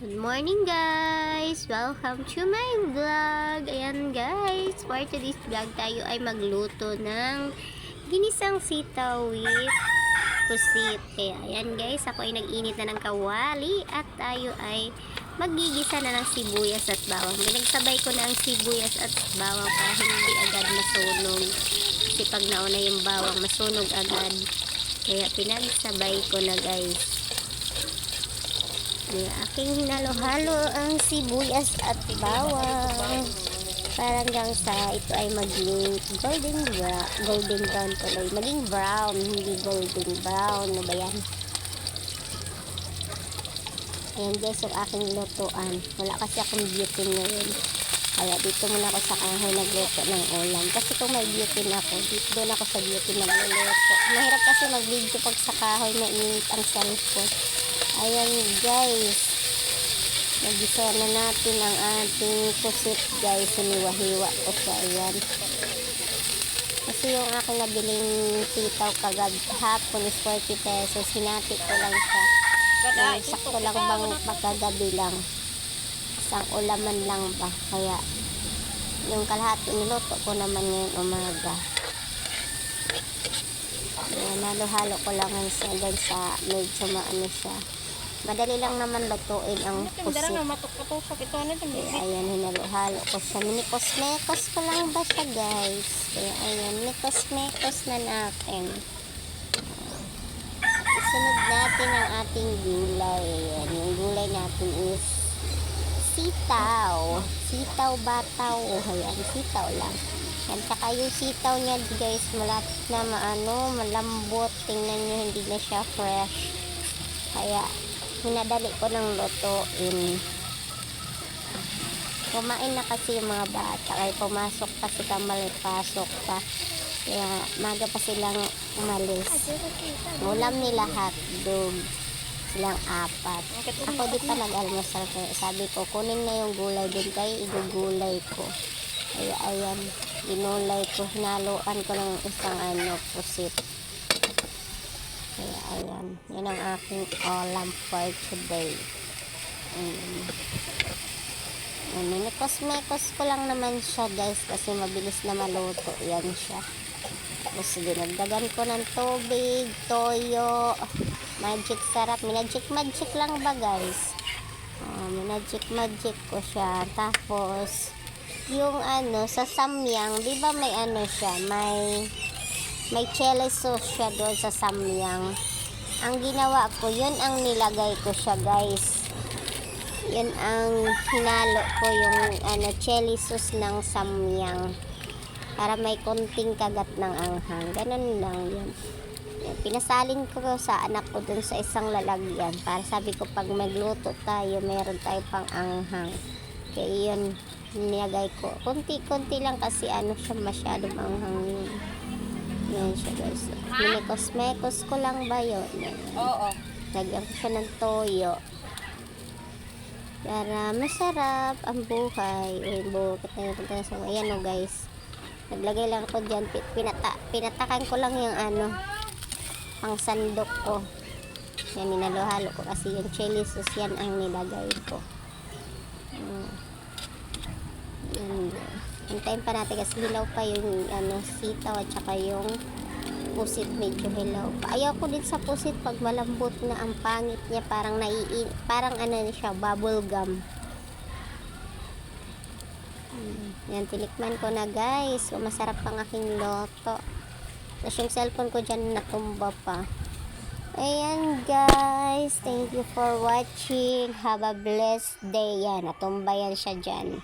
Good morning guys! Welcome to my vlog! Ayan guys, for today's vlog tayo ay magluto ng ginisang sitaw with pusit. Kaya ayan guys, ako ay nag-init na ng kawali at tayo ay magigisa na ng sibuyas at bawang. Pinagsabay ko na ang sibuyas at bawang para hindi agad masunog. Kasi pag nauna yung bawang, masunog agad. Kaya pinagsabay ko na guys. May aking hinalo-halo ang sibuyas at bawang. Para hanggang sa ito ay maging golden brown, golden brown tuloy. Maging brown, hindi golden brown. Ano ba yan? Ayan guys, yung aking lutuan. Wala kasi akong beauty ngayon. Kaya dito muna ako sa kahoy nagluto ng ulam. Kasi kung may beauty na ako, dito doon ako sa beauty nagluluto. Mahirap kasi mag-video pag sa kahoy mainit ang cellphone. Ayan guys. Nagisa na natin ang ating pusit guys. Siniwa-hiwa ko siya. Ayan. Kasi yung aking nabiling sitaw kagab hapon is 40 pesos. Hinati ko lang siya. Yung sakto lang bang pagkagabi lang. Isang ulaman lang ba. Kaya yung kalahati niluto ko naman ngayong umaga. Ayan, halo-halo ko lang sa, sa medyo maano siya. Madali lang naman lutuin ang pusit. ano Kaya ayan, hinalo-halo ko siya. Minikos-mekos ko lang ba siya guys? Kaya ayan, minikos-mekos na natin. Sunod natin ang ating gulay. Ayan, yung gulay natin is sitaw. Sitaw bataw. Ayan, sitaw lang. Yan, saka yung sitaw niya guys, malapit na maano, malambot. Tingnan nyo, hindi na siya fresh. Kaya, hinadali ko ng lutuin. Kumain na kasi yung mga bata. Kaya pumasok kasi kamal, pasok pa. Kaya, maga pa silang umalis. Ulam nila hotdog. Silang apat. Ako di pa nag-almusal kaya sabi ko, kunin na yung gulay din kayo, igugulay ko. Kaya ayan, ginulay ko, hinaluan ko ng isang ano, pusit. Kaya ayan, yan ang aking ulam for today. Um, ano, nikos-mekos ko lang naman siya guys kasi mabilis na maluto yan siya. Tapos dinagdagan ko ng tubig, toyo, magic sarap. Minagic magic lang ba guys? Oh, minagic magic ko siya. Tapos, yung ano, sa samyang, di ba may ano siya, may may chili sauce siya doon sa samyang. Ang ginawa ko, yun ang nilagay ko siya guys. Yun ang hinalo ko yung ano, chili sauce ng samyang. Para may konting kagat ng anghang. Ganun lang yun. Pinasalin ko sa anak ko dun sa isang lalagyan. Para sabi ko pag magluto tayo, meron tayo pang anghang. Kaya yun, nilagay ko. Kunti-kunti lang kasi ano siya masyadong anghang yun. Yan siya guys. Minikos-mekos ko lang ba yun? Oo. Lagyan ko siya ng toyo. Para masarap ang buhay. Uy, bukit na yung sa Ayan o guys. Naglagay lang ako dyan. Pi- Pinata pinatakan ko lang yung ano, pang sandok ko. Yan, ninalo-halo ko kasi yung chili sauce yan ang nilagay ko. Mm. Yan. Hintayin pa natin kasi hilaw pa yung ano, sitaw at saka yung pusit medyo hilaw pa. Ayaw ko din sa pusit pag malambot na ang pangit niya parang naiin, parang ano siya, bubble gum. Mm, Yan, tinikman ko na guys. Masarap pang aking loto. Tapos yung cellphone ko dyan natumba pa. Ayan guys. Thank you for watching. Have a blessed day. Yan, natumba yan siya dyan.